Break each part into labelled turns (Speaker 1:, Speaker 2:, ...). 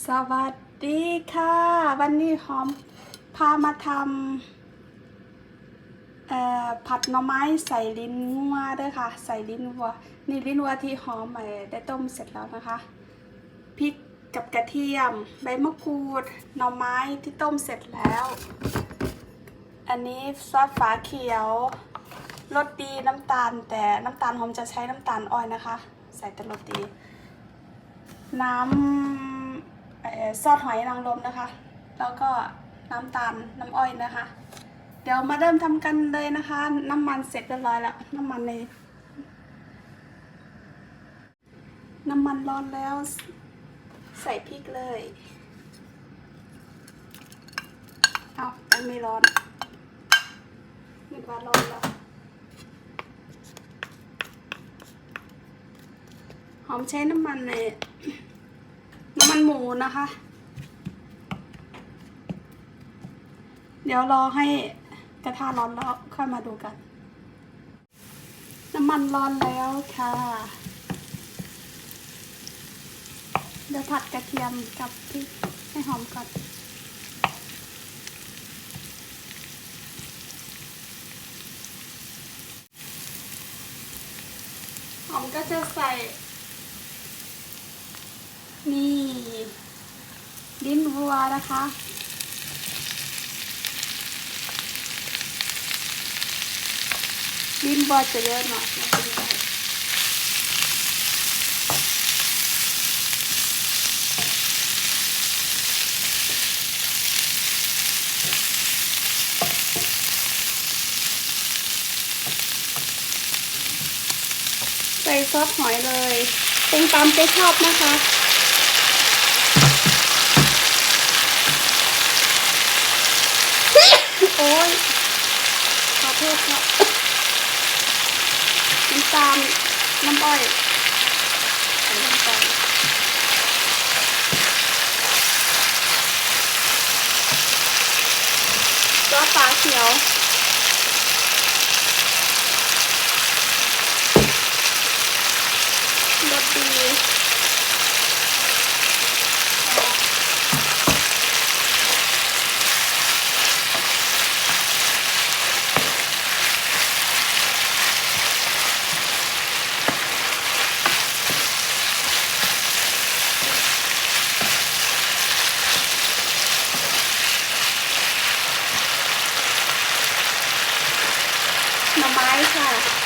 Speaker 1: สวัสดีค่ะ วันนี้หอมพามาทำเอ่อผัดหน่อไม้ใส่ลิ้นงัวด้วยค่ะ ใส่ลิ้นวัวนี่ลิ้นวัวที่หอมได้ต้มเสร็จแล้วนะคะพริกกับกระเทียม ใบมะกรูดหน่อไม้ที่ต้มเสร็จแล้ว อันนี้ซอสฝาเขียวรสดีน้ำตาล แต่น้ำตาลหอมจะใช้น้ำตาลอ้อยนะคะ ใส่แต่รสดี น้ำ ซอสหอยนางรมนะคะ แล้วก็น้ำตาลน้ำอ้อยนะคะ เดี๋ยวมาเริ่มทำกันเลยนะคะ น้ำมันเสร็จเรียบร้อยแล้ว น้ำมันในน้ำมันร้อนแล้ว ใส่พริกเลย เอายังไม่ร้อนนึกว่าร้อนแล้วหอมใช้น้ำมันใน หมูนะคะ เดี๋ยวรอให้กระทะร้อนแล้วค่อยมาดูกัน น้ำมันร้อนแล้วค่ะ เดี๋ยวผัดกระเทียมกับพริกให้หอมก่อนหอมก็จะใส่ นี่ ลิ้นวัวนะคะ ลิ้นวัวจะเยอะหน่อยนะคุณผู้ชมใส่ซอสหอยเลย เปรุงตามใจชอบนะคะ โอ้ยขอโทษค่ะน้ำตาลน้ำอ้อยใส่ลงไปซอสฝาเขียวรสดี หน่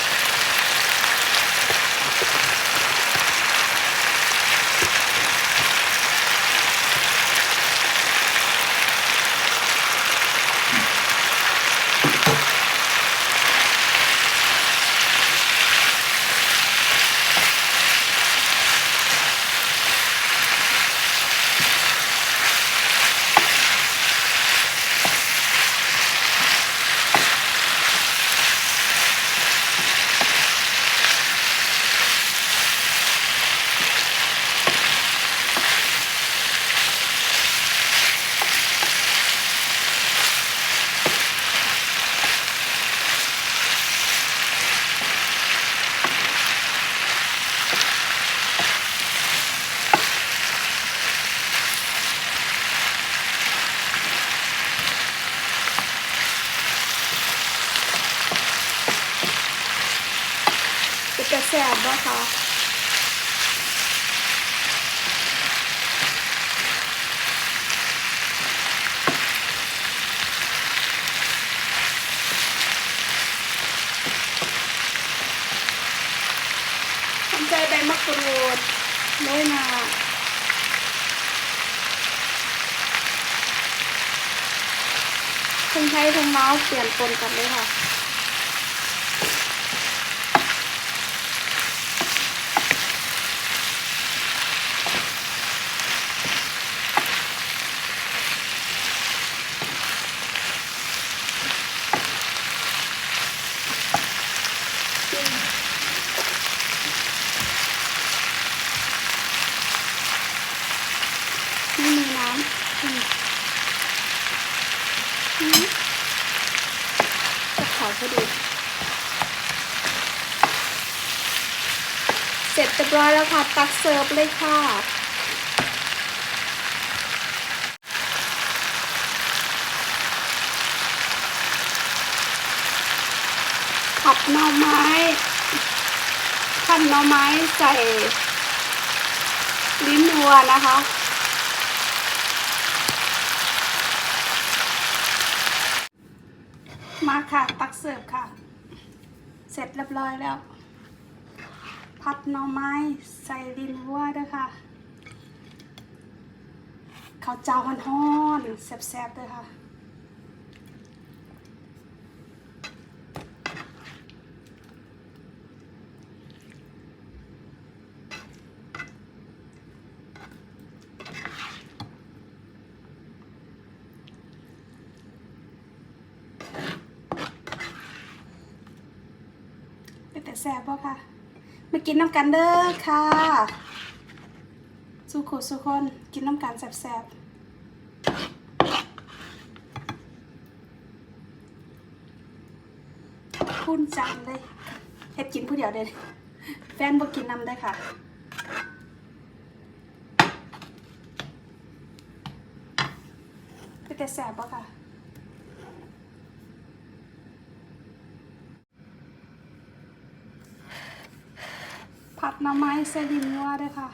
Speaker 1: อไม้ค่ะเป็นกระแสบบ่คะทำใจใบมะกรูดโรยหนาทั้งไทยทั้งลาวเปลี่ยนปนกันเลยค่ะ เสร็จเรียบร้อยแล้วค่ะ ตักเสิร์ฟเลยค่ะผัดหน่อไม้ขั้นหน่อไม้ใส่ลิ้นวัวนะคะ มาค่ะ ตักเสิร์ฟค่ะ เสร็จเรียบร้อยแล้ว ผัดหน่อไม้ใส่ลิ้นวัวด้วยค่ะข้าวเจ้าหอนๆแซ่บๆด้วยค่ะ ซ่บป่ะค่ะ มากินน้ำกันเด้อค่ะสุขุสุคนกินน้ำกันแซ่บๆพูนจังเลยเฮ็ดกินผู้เดียวเด้แฟนบ่กินน้ำได้ค่ะ เป็นแต่แซ่บป่ะค่ะ หน่อไม้ใส่ดินวัวด้วยค่ะ